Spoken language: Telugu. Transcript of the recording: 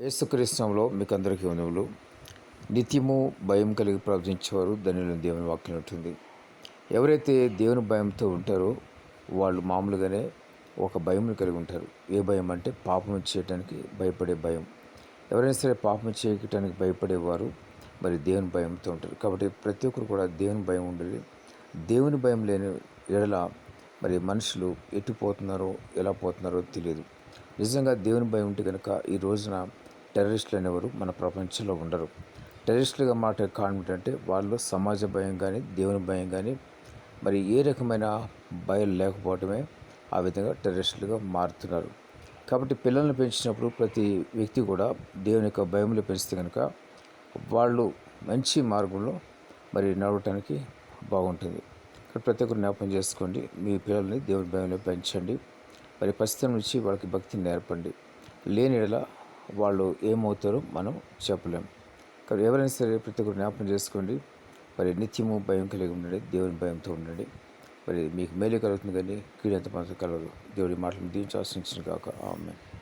యేసుక్రీస్తులో మీకు అందరికీ వందములు నిత్యము భయం కలిగి ప్రవచించేవారు ధనులను దేవుని వాక్యం ఉంటుంది. ఎవరైతే దేవుని భయంతో ఉంటారో వాళ్ళు మామూలుగానే ఒక భయం కలిగి ఉంటారు. ఏ భయం అంటే పాపం చేయడానికి భయపడే భయం. ఎవరైనా సరే పాపం చేయటానికి భయపడేవారు మరి దేవుని భయంతో ఉంటారు. కాబట్టి ప్రతి ఒక్కరు కూడా దేవుని భయం ఉండేది దేవుని భయం లేని ఎడల మరి మనుషులు ఎటు పోతున్నారో ఎలా పోతున్నారో తెలియదు. నిజంగా దేవుని భయం ఉంటే కనుక ఈ రోజున టెర్రరిస్టులు అనేవారు మన ప్రపంచంలో ఉండరు. టెర్రరిస్టులుగా మాట కారణం ఏంటంటే వాళ్ళు సమాజ భయం కానీ దేవుని భయం కానీ మరి ఏ రకమైన భయం లేకపోవటమే ఆ విధంగా టెర్రరిస్టులుగా మారుతున్నారు. కాబట్టి పిల్లల్ని పెంచినప్పుడు ప్రతి వ్యక్తి కూడా దేవుని యొక్క భయంలో పెంచితే కనుక వాళ్ళు మంచి మార్గంలో మరి నడవటానికి బాగుంటుంది. ప్రతి ఒక్కరు జ్ఞాపకం చేసుకోండి మీ పిల్లల్ని దేవుని భయంలో పెంచండి. మరి పసితనం నుంచి వాళ్ళకి భక్తిని నేర్పండి. లేని ఎడల వాళ్ళు ఏమవుతారో మనం చెప్పలేం. కానీ ఎవరైనా సరే ప్రతి ఒక్కరు జ్ఞాపకం చేసుకోండి. మరి నిత్యము భయం కలిగి ఉండండి. దేవుని భయంతో ఉండండి. మరి మీకు మేలు కలుగుతుంది కానీ కీడంత మనసు కలగదు. దేవుడి మాటలు దీవించి ఆశించిన కాక ఆమె